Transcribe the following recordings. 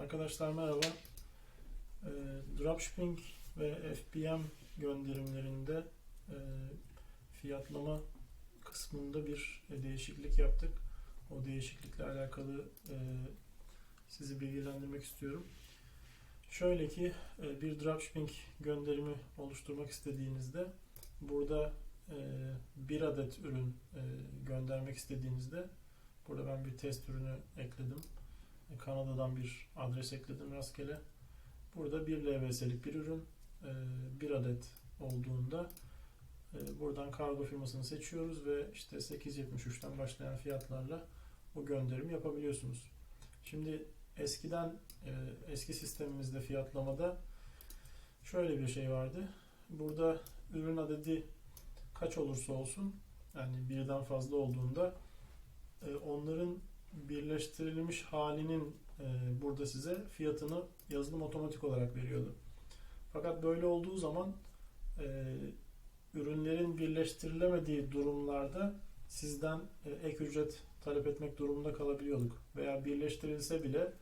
Arkadaşlar merhaba. Ee, Dropshipping ve FBM gönderimlerinde e, fiyatlama kısmında bir e, değişiklik yaptık. O değişiklikle alakalı e, sizi bilgilendirmek istiyorum. Şöyle ki e, bir dropshipping gönderimi oluşturmak istediğinizde burada e, bir adet ürün e, göndermek istediğinizde burada ben bir test ürünü ekledim. E, Kanada'dan bir adres ekledim rastgele. Burada 1 LVS'lik bir ürün e, bir adet olduğunda e, buradan kargo firmasını seçiyoruz ve işte 8.73'ten başlayan fiyatlarla bu gönderimi yapabiliyorsunuz. Şimdi eskiden e, eski sistemimizde fiyatlamada şöyle bir şey vardı. Burada ürün adedi kaç olursa olsun yani birden fazla olduğunda e, onların birleştirilmiş halinin e, burada size fiyatını yazılım otomatik olarak veriyordu. Fakat böyle olduğu zaman e, ürünlerin birleştirilemediği durumlarda sizden e, ek ücret talep etmek durumunda kalabiliyorduk. Veya birleştirilse bile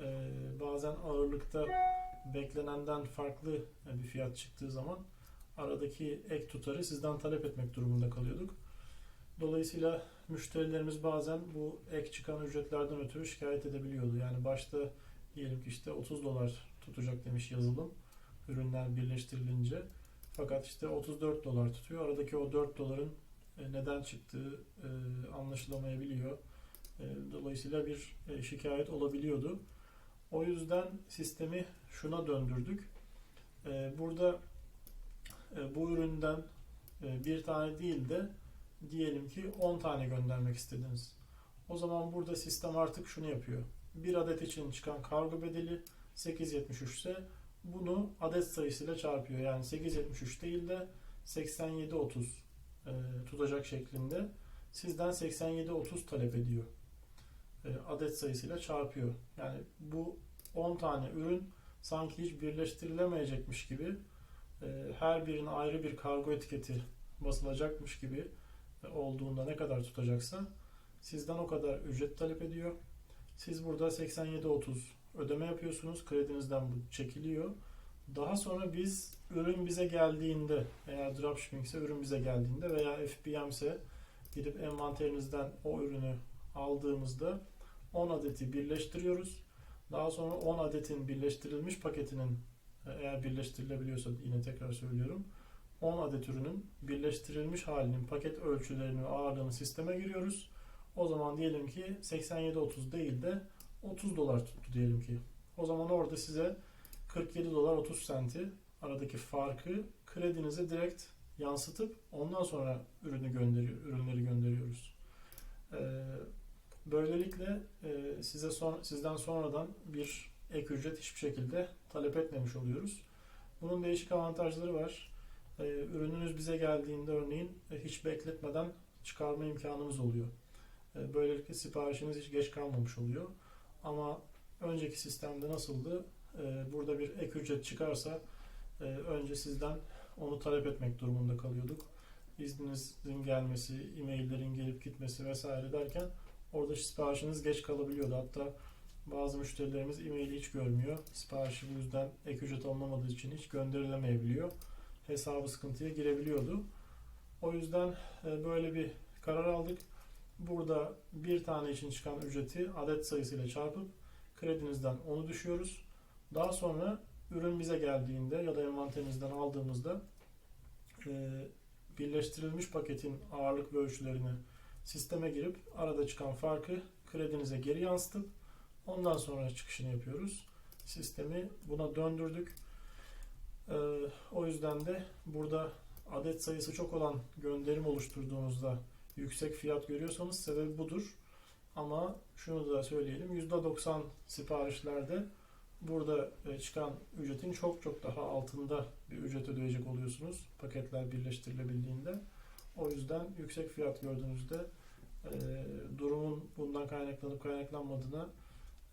e, bazen ağırlıkta beklenenden farklı e, bir fiyat çıktığı zaman aradaki ek tutarı sizden talep etmek durumunda kalıyorduk. Dolayısıyla müşterilerimiz bazen bu ek çıkan ücretlerden ötürü şikayet edebiliyordu. Yani başta diyelim ki işte 30 dolar tutacak demiş yazılım ürünler birleştirilince. Fakat işte 34 dolar tutuyor. Aradaki o 4 doların e, neden çıktığı e, anlaşılamayabiliyor. E, Dolayısıyla bir şikayet olabiliyordu. O yüzden sistemi şuna döndürdük. Burada bu üründen bir tane değil de diyelim ki 10 tane göndermek istediniz. O zaman burada sistem artık şunu yapıyor. Bir adet için çıkan kargo bedeli 8.73 ise bunu adet sayısıyla çarpıyor. Yani 8.73 değil de 87.30 e, tutacak şeklinde sizden 87.30 talep ediyor. E, adet sayısıyla çarpıyor. Yani bu 10 tane ürün sanki hiç birleştirilemeyecekmiş gibi e, her birine ayrı bir kargo etiketi basılacakmış gibi olduğunda ne kadar tutacaksa sizden o kadar ücret talep ediyor. Siz burada 87.30 ödeme yapıyorsunuz. Kredinizden bu çekiliyor. Daha sonra biz ürün bize geldiğinde eğer dropshipping ise ürün bize geldiğinde veya FBM ise gidip envanterinizden o ürünü aldığımızda 10 adeti birleştiriyoruz. Daha sonra 10 adetin birleştirilmiş paketinin eğer birleştirilebiliyorsa yine tekrar söylüyorum 10 adet ürünün birleştirilmiş halinin paket ölçülerini ve ağırlığını sisteme giriyoruz. O zaman diyelim ki 87.30 değil de 30 dolar tuttu diyelim ki. O zaman orada size 47 dolar 30 senti aradaki farkı kredinize direkt yansıtıp ondan sonra ürünü gönderiyor, ürünleri gönderiyoruz. Ee, böylelikle e, size son, sizden sonradan bir ek ücret hiçbir şekilde talep etmemiş oluyoruz. Bunun değişik avantajları var. Ee, ürününüz bize geldiğinde örneğin e, hiç bekletmeden çıkarma imkanımız oluyor. Ee, böylelikle siparişiniz hiç geç kalmamış oluyor. Ama önceki sistemde nasıldı? Burada bir ek ücret çıkarsa e, önce sizden onu talep etmek durumunda kalıyorduk. İzninizin gelmesi, e-maillerin gelip gitmesi vesaire derken orada siparişiniz geç kalabiliyordu. Hatta bazı müşterilerimiz e-maili hiç görmüyor. Siparişi bu yüzden ek ücret alınamadığı için hiç gönderilemeyebiliyor hesabı sıkıntıya girebiliyordu. O yüzden e, böyle bir karar aldık. Burada bir tane için çıkan ücreti adet sayısıyla çarpıp kredinizden onu düşüyoruz. Daha sonra ürün bize geldiğinde ya da envanterinizden aldığımızda e, birleştirilmiş paketin ağırlık ve ölçülerini sisteme girip arada çıkan farkı kredinize geri yansıtıp ondan sonra çıkışını yapıyoruz. Sistemi buna döndürdük. Ee, o yüzden de burada adet sayısı çok olan gönderim oluşturduğunuzda yüksek fiyat görüyorsanız sebebi budur. Ama şunu da söyleyelim %90 siparişlerde burada e, çıkan ücretin çok çok daha altında bir ücret ödeyecek oluyorsunuz paketler birleştirilebildiğinde. O yüzden yüksek fiyat gördüğünüzde e, durumun bundan kaynaklanıp kaynaklanmadığına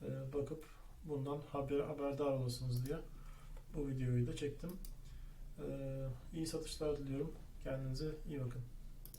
e, bakıp bundan haber, haberdar olasınız diye bu videoyu da çektim. Ee, iyi satışlar diliyorum. Kendinize iyi bakın.